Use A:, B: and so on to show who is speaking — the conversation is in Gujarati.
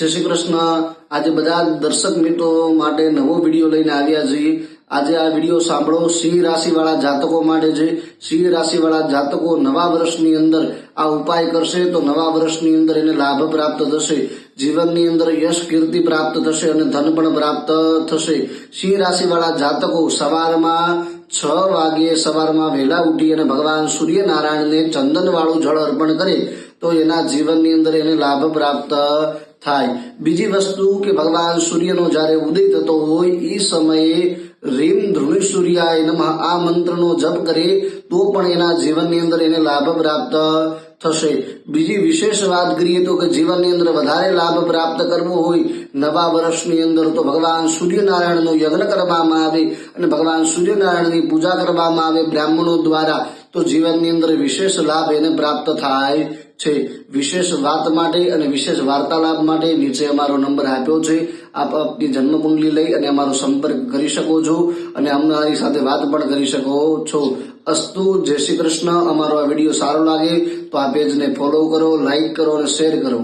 A: જય શ્રી કૃષ્ણ. આજે બધા દર્શક મિત્રો માટે નવો વીડિયો લઈને આવ્યા છીએ આજે આ વીડિયો સાંભળો સિંહ રાશિવાળા જાતકો માટે છે. સિંહ રાશિવાળા જાતકો નવા વર્ષની અંદર આ ઉપાય કરશે તો નવા વર્ષની અંદર એને લાભ પ્રાપ્ત થશે. જીવનની અંદર યશ, કીર્તિ પ્રાપ્ત થશે અને ધન પણ પ્રાપ્ત થશે. સિંહ રાશિવાળા જાતકો સવારમાં છ વાગ્યે સવારમાં વહેલા ઉઠી અને ભગવાન સૂર્યનારાયણને ચંદન વાળું જળ અર્પણ કરે તો એના જીવનની અંદર એને લાભ પ્રાપ્ત થાય. બીજી વસ્તુ કે ભગવાન સૂર્યનો જ્યારે ઉદય થતો હોય એ સમયે રીમ ધ્રુવી સૂર્યાય નમઃ આ મંત્રનો જપ કરે, તો પણ એના જીવનની અંદર એને લાભ પ્રાપ્ત થશે. બીજી વિશેષ વાત કરીએ તો કે જીવનની અંદર વધારે લાભ પ્રાપ્ત કરવો હોય, નવા વર્ષની અંદર તો ભગવાન સૂર્યનારાયણનો યજ્ઞ કરવામાં આવે અને ભગવાન સૂર્યનારાયણની પૂજા કરવામાં આવે બ્રાહ્મણો દ્વારા. તો જીવનની અંદર વિશેષ લાભ એને પ્રાપ્ત થાય છે. વિશેષ વાત માટે અને વિશેષ વાર્તાલાપ માટે નીચે અમારો નંબર આપ્યો છે. આપ આપની જન્મકુંડલી લઈ અને અમારો સંપર્ક કરી શકો છો અને અમારી સાથે વાત પણ કરી શકો છો. અસ્તુ, જય શ્રી કૃષ્ણ. અમારો આ વીડિયો સારો લાગે તો આ પેજને ફોલો કરો લાઈક કરો અને શેર કરો.